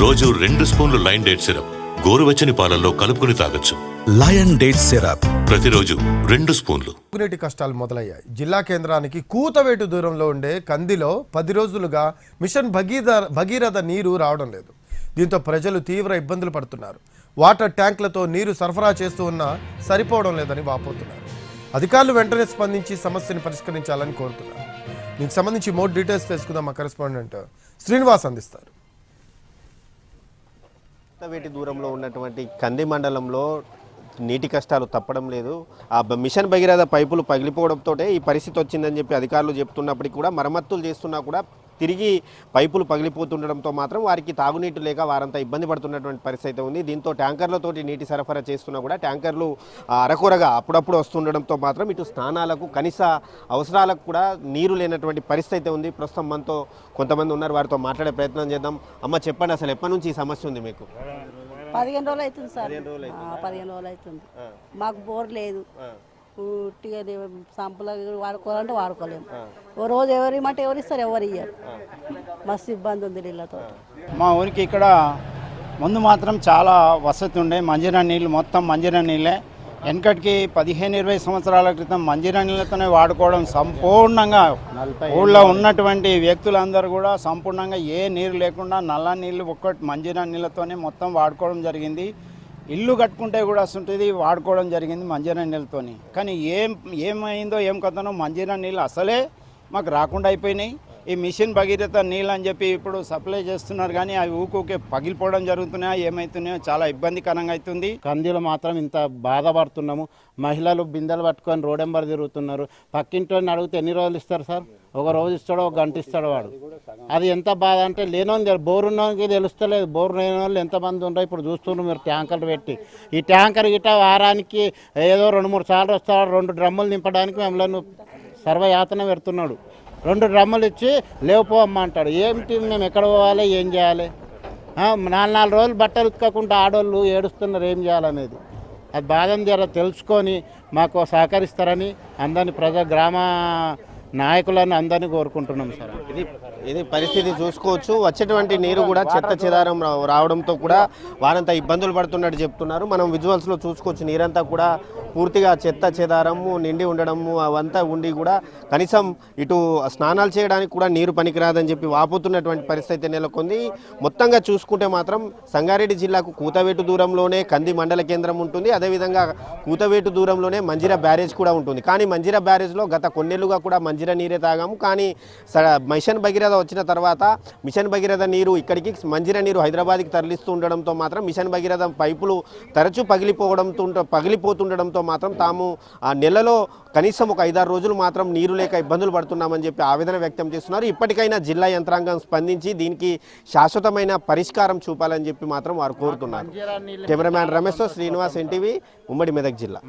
రోజు రెండు స్పూన్లు లైన్ డేట్ సిరప్. గోరువెచ్చని పాలల్లో కలుపుకుని తాగొచ్చు. Lion date syrup. ప్రతిరోజు రెండు స్పూన్లు. తాగునీటి కష్టాలు మొదలయ్యాయి. జిల్లా కేంద్రానికి కూతవేటు దూరంలో ఉండే కందిలో పది రోజులుగా మిషన్ భగీర భగీరథ నీరు రావడం లేదు. దీంతో ప్రజలు తీవ్ర ఇబ్బందులు పడుతున్నారు. వాటర్ ట్యాంకులతో నీరు సరఫరా చేస్తూ ఉన్నా సరిపోవడం లేదని వాపోతున్నారు. అధికారులు వెంటనే స్పందించి సమస్యని పరిష్కరించాలని కోరుతున్నారు. దీనికి సంబంధించి మోర్ డీటెయిల్స్ తెలుసుకుందాం మా కరెస్పాండెంట్ శ్రీనివాస్ అందిస్తారు. వేటి దూరంలో ఉన్నటువంటి కంది మండలంలో నీటి కష్టాలు తప్పడం లేదు. ఆ మిషన్ భగీరథ పైపులు పగిలిపోవడంతో ఈ పరిస్థితి వచ్చిందని చెప్పి అధికారులు చెప్తున్నప్పటికీ కూడా మరమ్మతులు చేస్తున్నా కూడా తిరిగి పైపులు పగిలిపోతుండడంతో మాత్రం వారికి తాగునీటి లేక వారంతా ఇబ్బంది పడుతున్నటువంటి పరిస్థితి అయితే ఉంది. దీంతో ట్యాంకర్లతోటి నీటి సరఫరా చేస్తున్నా కూడా ట్యాంకర్లు అరకొరగా అప్పుడప్పుడు వస్తుండడంతో మాత్రం ఇటు స్నానాలకు కనీస అవసరాలకు కూడా నీరు లేనటువంటి పరిస్థితి అయితే ఉంది. ప్రస్తుతం మనతో కొంతమంది ఉన్నారు. వారితో మాట్లాడే ప్రయత్నం చేద్దాం. అమ్మ చెప్పండి అసలు ఎప్పటి నుంచి ఈ సమస్య ఉంది మీకు? పదిహేను రోజులు అవుతుంది సార్. పదిహేను రోజులు అవుతుంది? మాకు బోర్ లేదు. ఉట్టిగా సంపుల వాడుకోవాలంటే వాడుకోలేము. ఓ రోజు ఎవరు ఇమ్మంటే ఎవరు ఇస్తారు ఎవరు ఇయ్యరు. మస్తు ఇబ్బంది ఉంది నీళ్ళతో. మా ఊరికి ఇక్కడ ముందు మాత్రం చాలా వసతి ఉండే మంజీరా నీళ్ళు మొత్తం మంజీరా నీళ్ళే. వెనకటికి పదిహేను ఇరవై సంవత్సరాల క్రితం మంజీరా నీళ్ళతోనే వాడుకోవడం సంపూర్ణంగా ఊళ్ళో ఉన్నటువంటి వ్యక్తులందరూ కూడా సంపూర్ణంగా ఏ నీరు లేకుండా నల్ల నీళ్ళు ఒక్కటి మంజీరా నీళ్ళతోనే మొత్తం వాడుకోవడం జరిగింది. ఇల్లు కట్టుకుంటే కూడా ఉంటుంది వాడుకోవడం జరిగింది మంజీరా నీళ్ళతోని. కానీ ఏం ఏమైందో ఏం కథనో మంజీరా నీళ్ళు అసలే మాకు రాకుండా అయిపోయినాయి. ఈ మిషన్ భగీరథ నీళ్ళు అని చెప్పి ఇప్పుడు సప్లై చేస్తున్నారు కానీ అవి ఊకూకే పగిలిపోవడం జరుగుతున్నాయో ఏమవుతున్నాయో చాలా ఇబ్బందికరంగా అవుతుంది. కందిలో మాత్రం ఇంత బాధపడుతున్నాము. మహిళలు బిందెలు పట్టుకొని రోడెంబర్ తిరుగుతున్నారు. పక్కింటి అడిగితే ఎన్ని రోజులు ఇస్తారు సార్? ఒక రోజు ఇస్తాడో ఒక గంట ఇస్తాడు వాడు. అది ఎంత బాధ అంటే లేనోని బోరు ఉన్నోనికి తెలుస్తలేదు. బోర్ లేని వాళ్ళు ఎంతమంది ఉండో ఇప్పుడు చూస్తున్నారు మీరు ట్యాంకర్లు పెట్టి. ఈ ట్యాంకర్ గిట్ట వారానికి ఏదో రెండు మూడు సార్లు వస్తాడు. రెండు డ్రమ్ములు నింపడానికి మిమ్మల్ని సర్వయాతన పెడుతున్నాడు. రెండు డ్రమ్ములు ఇచ్చి లేవుపో అమ్మ అంటాడు. ఏమిటి? మేము ఎక్కడ పోవాలి? ఏం చేయాలి? నాలుగు నాలుగు రోజులు బట్టలు ఉతకకుండా ఆడోళ్ళు ఏడుస్తున్నారు ఏం చేయాలనేది. అది బాధను జర తెలుసుకొని మాకు సహకరిస్తారని అందరిని ప్రజా గ్రామ నాయకులను అందరినీ కోరుకుంటున్నాం సార్. ఇది ఇది పరిస్థితి చూసుకోవచ్చు. వచ్చేటువంటి నీరు కూడా చెత్త చెదారం రా- రావడంతో కూడా వారంతా ఇబ్బందులు పడుతున్నట్టు చెప్తున్నారు. మనం విజువల్స్లో చూసుకోవచ్చు. నీరంతా కూడా పూర్తిగా చెత్త చెదారము నిండి ఉండడము అవంతా ఉండి కూడా కనీసం ఇటు స్నానాలు చేయడానికి కూడా నీరు పనికిరాదని చెప్పి వాపోతున్నటువంటి పరిస్థితి నెలకొంది. మొత్తంగా చూసుకుంటే మాత్రం సంగారెడ్డి జిల్లాకు కూతవేటు దూరంలోనే కంది మండల కేంద్రం ఉంటుంది. అదేవిధంగా కూతవేటు దూరంలోనే మంజిర బ్యారేజ్ కూడా ఉంటుంది. కానీ మంజిర బ్యారేజ్లో గత కొన్నేళ్ళుగా కూడా మంజిర నీరే తాగాము. కానీ స- మిషన్ భగీరథ వచ్చిన తర్వాత మిషన్ భగీరథ నీరు ఇక్కడికి మంజిర నీరు హైదరాబాద్కి తరలిస్తూ ఉండడంతో మాత్రం మిషన్ భగీరథ పైపులు తరచూ పగిలిపోవడంతో పగిలిపోతుండడంతో మాత్రం తాము ఆ నెలలో కనీసం ఒక ఐదారు రోజులు మాత్రం నీరు లేక ఇబ్బందులు పడుతున్నామని చెప్పి ఆవేదన వ్యక్తం చేస్తున్నారు. ఇప్పటికైనా జిల్లా యంత్రాంగం స్పందించి దీనికి శాశ్వతమైన పరిష్కారం చూపాలని చెప్పి మాత్రం వారు కోరుతున్నారు. కెమెరామ్యాన్ రమేష్తో శ్రీనివాస్ ఎన్టీవీ ఉమ్మడి మెదక్ జిల్లా.